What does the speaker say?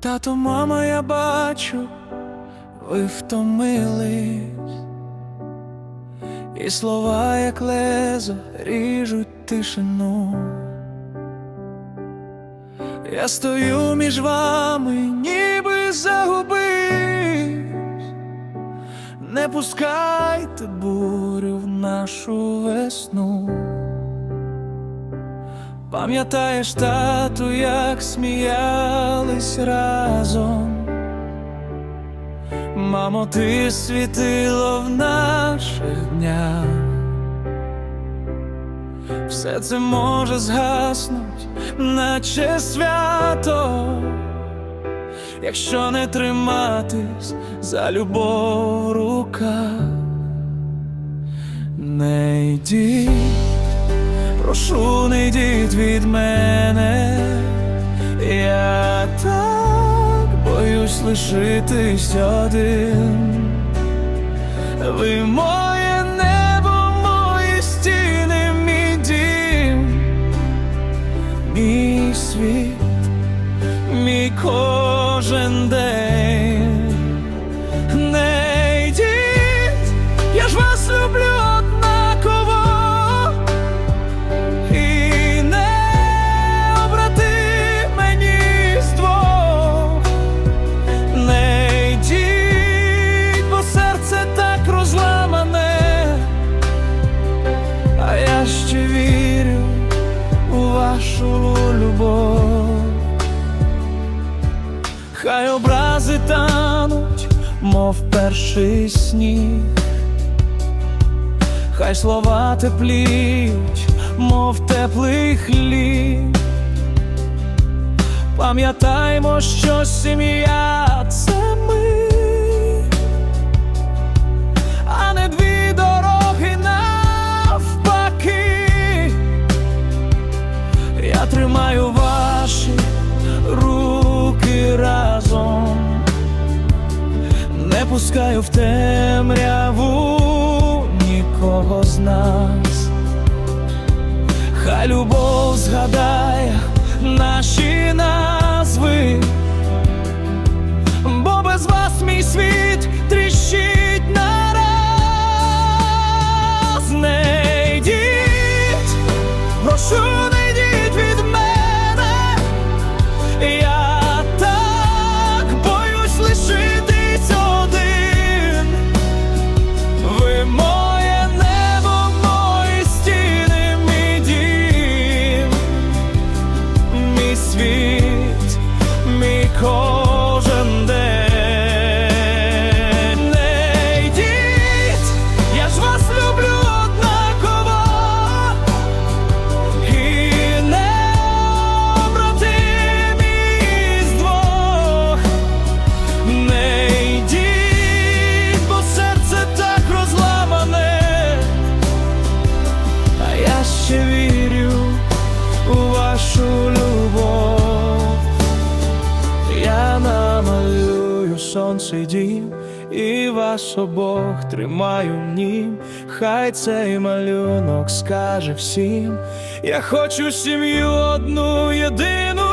Тато, мама, я бачу, ви втомились, і слова, як лезо, ріжуть тишину. Я стою між вами, ніби загубився. Не пускайте бурю в нашу весну. Пам'ятаєш, тату, як сміялись разом. Мамо, ти світило в наших днях. Все це може згаснуть, наче свято, якщо не триматись за любов в руках, не йдіть, прошу, не йдіть від мене, я так боюсь лишитись один. Ви моє небо, мої стіни, мій дім, мій світ, мій кожен день. Вашу любов. Хай образи тануть, мов перший сніг, хай слова тепліють, мов теплий хліб. Пам'ятаймо, що сім'я це ми, пускаю в темряву нікого з нас. Хай любов згадає сонце дім, і вас обох тримаю нім. Хай цей малюнок скаже всім. Я хочу сім'ю одну єдину.